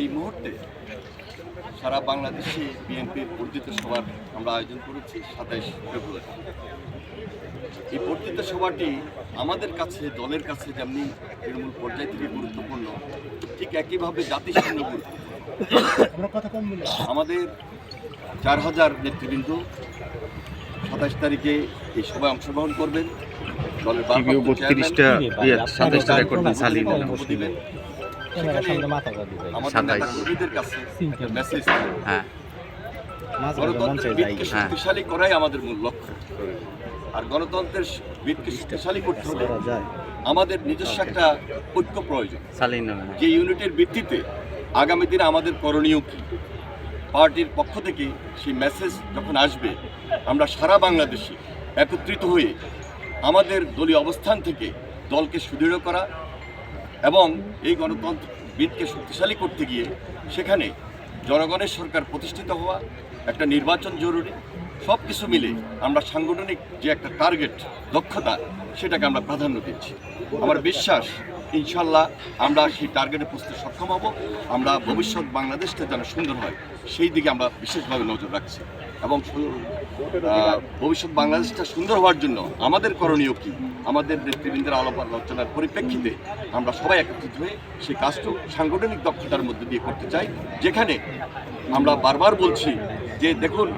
এই মুহূর্তে সারা বাংলাদেশে বিএনপির বর্ধিত সভার আমরা আয়োজন করেছি সাতাইশ ফেব্রুয়ারি। এই বর্ধিত সভাটি আমাদের কাছে দলের কাছে যেমনি তৃণমূল পর্যায় থেকে গুরুত্বপূর্ণ ঠিক একইভাবে জাতিসংঘ গুরুত্বপূর্ণ। আমাদের চার হাজার নেতৃবৃন্দ সাতাইশ তারিখে এই সভায় অংশগ্রহণ করবেন। দলের বত্রিশটা ইয়ে রেকর্ড দিবেন। হ্যাঁ। হ্যাঁ। শক্তিশালী করাই আমাদের মূল লক্ষ্য। আর গণতন্ত্রের ভিতকে শক্তিশালী করতে হলে আমাদের নিজস্ব একটা ঐক্য প্রয়োজন। যে ইউনিটের ভিত্তিতে আগামী দিনে আমাদের করণীয় কী? পার্টির পক্ষ থেকে সেই মেসেজ যখন আসবে আমরা সারা বাংলাদেশে একত্রিত হয়ে আমাদের দলীয় অবস্থান থেকে দলকে সুদৃঢ় করা এবং এই গণতন্ত্র বিদকে শক্তিশালী করতে গিয়ে সেখানে জনগণের সরকার প্রতিষ্ঠিত হওয়া একটা নির্বাচন জরুরি সব কিছু মিলে আমরা সাংগঠনিক যে একটা টার্গেট দক্ষতা, সেটাকে আমরা প্রাধান্য দিচ্ছি। আমার বিশ্বাস ইনশাল্লাহ আমরা সেই টার্গেটে পৌঁছতে সক্ষম হব। আমরা ভবিষ্যৎ বাংলাদেশটা যেন সুন্দর হয়, সেই দিকে আমরা বিশেষভাবে নজর রাখছি। এবং ভবিষ্যৎ বাংলাদেশটা সুন্দর হওয়ার জন্য আমাদের করণীয় কী? আমাদের নেতৃবৃন্দের আলাপ আলোচনার পরিপ্রেক্ষিতে আমরা সবাই একত্রিত হয়ে সেই কাজটুকু সাংগঠনিক দক্ষতার মধ্যে দিয়ে করতে চাই। যেখানে আমরা বারবার বলছি যে, দেখুন